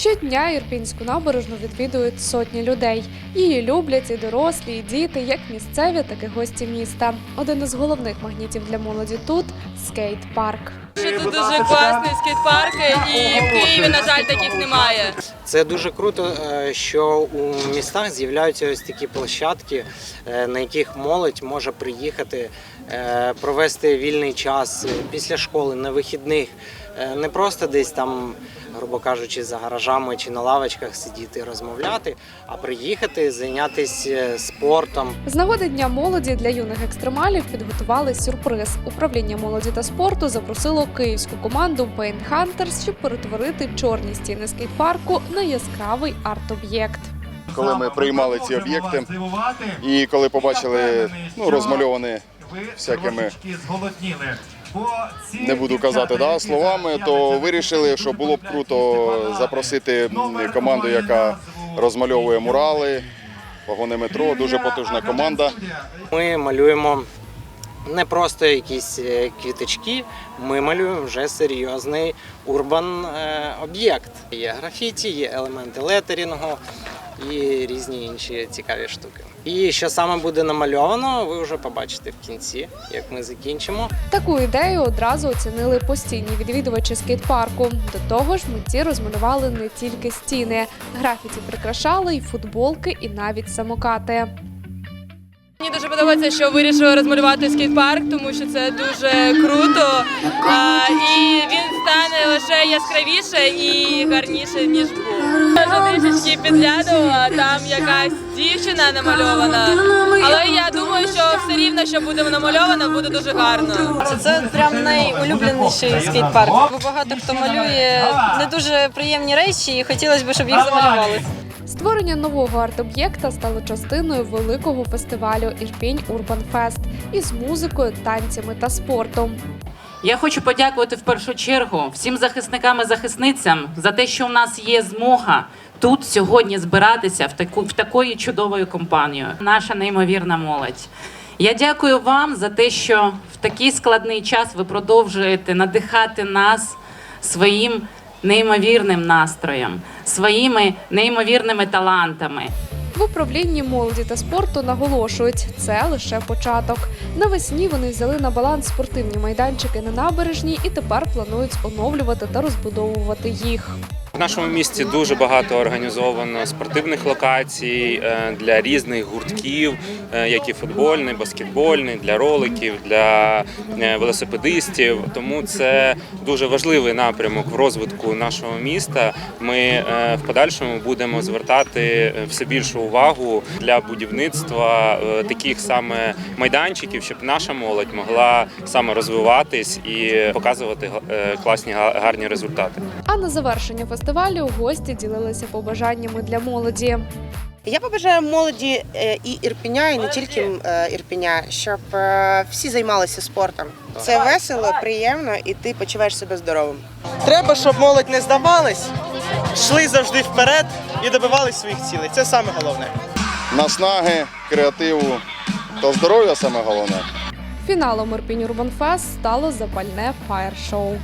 Щодня Ірпінську набережну відвідують сотні людей. Її люблять і дорослі, і діти, як місцеві, так і гості міста. Один із головних магнітів для молоді тут скейт-парк. Тут дуже класний скейт-парк, і в Києві, на жаль, таких немає. Це дуже круто, е, що у містах з'являються ось такі площадки, е, на яких молодь може приїхати, е, провести вільний час після школи на вихідних, не просто десь там, грубо кажучи, за гаражами чи на лавочках сидіти розмовляти, а приїхати, зайнятися спортом. З нагоди Дня молоді для юних екстремалів підготували сюрприз. Управління молоді та спорту запросило київську команду Pain Hunters, щоб перетворити чорні стіни скейт-парку на яскравий арт-об'єкт. коли ми приймали ці об'єкти, і коли побачили ну, розмальовані всякими, не буду казати да, словами, то вирішили, що було б круто запросити команду, яка розмальовує мурали, вагони метро, дуже потужна команда. Ми малюємо не просто якісь е, квіточки, ми малюємо вже серйозний урбан е, об'єкт. Є графіті, є елементи летерінгу і різні інші цікаві штуки. І що саме буде намальовано, ви вже побачите в кінці, як ми закінчимо. Таку ідею одразу оцінили постійні відвідувачі скейт-парку. До того ж, митці розмалювали не тільки стіни. Графіті прикрашали і футболки, і навіть самокати. Мені дуже подобається, що вирішили розмалювати скейт-парк, тому що це дуже круто. А, і він стане лише яскравіше і гарніше, ніж був. Я вже трішечки підглядувала, там якась дівчина намальована. Але я думаю, що все рівно, що буде намальовано, буде дуже гарно. Це, це прям найулюбленіший скейт-парк. Бо багато хто малює не дуже приємні речі, і хотілося б, щоб їх замалювали. Створення нового арт-об'єкта стало частиною великого фестивалю Ірпінь Урбан Фест із музикою, танцями та спортом. Я хочу подякувати в першу чергу всім захисникам і захисницям за те, що у нас є змога тут сьогодні збиратися в таку в такою чудовою компанією. Наша неймовірна молодь. Я дякую вам за те, що в такий складний час ви продовжуєте надихати нас своїм неймовірним настроєм, своїми неймовірними талантами. В управлінні молоді та спорту наголошують, це лише початок. Навесні вони взяли на баланс спортивні майданчики на набережній і тепер планують оновлювати та розбудовувати їх. Нашому місті дуже багато організовано спортивних локацій е, для різних гуртків, е, як і футбольний, баскетбольний, для роликів, для е, велосипедистів. Тому це дуже важливий напрямок в розвитку нашого міста. Ми в подальшому будемо звертати все більшу увагу для будівництва таких саме майданчиків, щоб наша молодь могла саме розвиватись і показувати класні га- гарні результати. А на завершення фестивалю гості ділилися побажаннями для молоді. Я побажаю молоді е, і Ірпеня, і не тільки е, Ірпеня, щоб е, всі займалися спортом. Це весело, приємно, і ти почуваєш себе здоровим. Треба, щоб молодь не здавалась, йшли завжди вперед і добивались своїх цілей. Це саме головне. Наснаги, креативу та здоров'я саме головне. Фіналом Ірпінь Урбан Фест стало запальне фаєр-шоу.